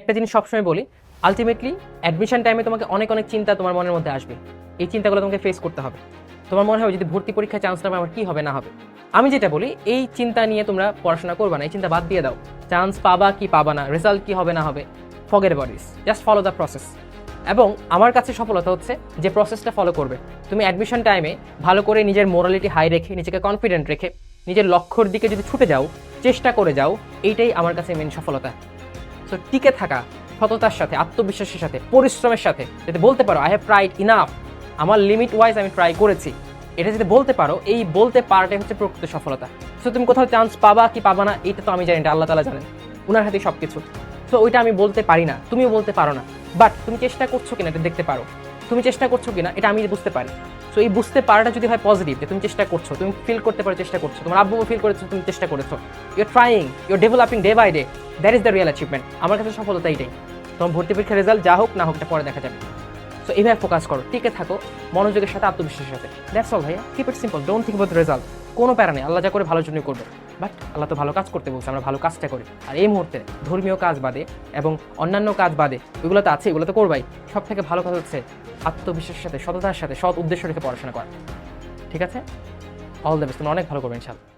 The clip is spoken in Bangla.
একটা জিনিস সবসময় বলি আলটিমেটলি অ্যাডমিশন টাইমে তোমাকে অনেক অনেক চিন্তা তোমার মনের মধ্যে আসবে। এই চিন্তাগুলো তোমাকে ফেস করতে হবে। তোমার মনে হয় যদি ভর্তি পরীক্ষায় চান্স না পাই আমার কী হবে, না হবে? আমি যেটা বলি, এই চিন্তা নিয়ে তোমরা পড়াশোনা করবা না, এই চিন্তা বাদ দিয়ে দাও। চান্স পাবা কি পাবা না রেজাল্ট কি হবে, না হবে ফগের bodies just follow the process এবং আমার কাছে সফলতা হচ্ছে যে প্রসেসটা ফলো করবে। তুমি অ্যাডমিশন টাইমে ভালো করে নিজের মোরালিটি হাই রেখে, নিজেকে কনফিডেন্ট রেখে, নিজের লক্ষ্যর দিকে যদি ছুটে যাও, চেষ্টা করে যাও, এইটাই আমার কাছে মেন সফলতা। সো টিকে থাকা, সততার সাথে, আত্মবিশ্বাসের সাথে, পরিশ্রমের সাথে, যাতে বলতে পারো আই হ্যাভ ট্রাইড ইনাফ আমার লিমিট ওয়াইজ আমি ট্রাই করেছি। এটা যদি বলতে পারো, এই বলতে পারাটাই হচ্ছে প্রকৃত সফলতা। সো তুমি কোথাও চান্স পাবা কি পাবা না এটা তো আমি জানি আল্লাহ তালা জানেন। ওনার হাতে সব কিছু সো ওইটা আমি বলতে পারি না, তুমিও বলতে পারো না। বাট তুমি চেষ্টা করছ কিনা এটা দেখতে পারো। তুমি চেষ্টা করছ কিনা, এটা আমি বুঝতে পারি। সো এই বুঝতে পারাটা যদি হয় পজিটিভ যে তুমি চেষ্টা করছ, তুমি ফিল করতে পারো, চেষ্টা করছ। তোমার আব্বু ফিল করেছ, তুমি চেষ্টা করেছ। Your trying your developing day by day that is the real achievement আমার কাছে সফলতা এইটাই। তোমার ভর্তি পরীক্ষার রেজাল্ট যা হোক, না হোক, এটা পরে দেখা যাবে। সো এইভাবে ফোকাস করো। টিকে থাকো। মনোযোগের সাথে আত্মবিশ্বাসের সাথে। দ্যাটস অল ভাইয়া। Keep it simple don't think about result কোনো প্যারা নেই, আল্লাহ যা করে ভালোর জন্যই করবে। বাট আল্লাহ তো ভালো কাজ করতে বলছে, আমরা ভালো কাজটা করি। আর এই মুহূর্তে ধর্মীয় কাজ বাদে এবং অন্যান্য কাজ বাদে ওইগুলো তো আছে, এগুলো তো করবাই। সব থেকে ভালো কাজ হচ্ছে আত্মবিশ্বাসের সাথে, সততার সাথে, সৎ উদ্দেশ্য রেখে পড়াশোনা করা। ঠিক আছে? অল দ্য বেস্ট তুমি অনেক ভালো করবে ইনশাল্লাহ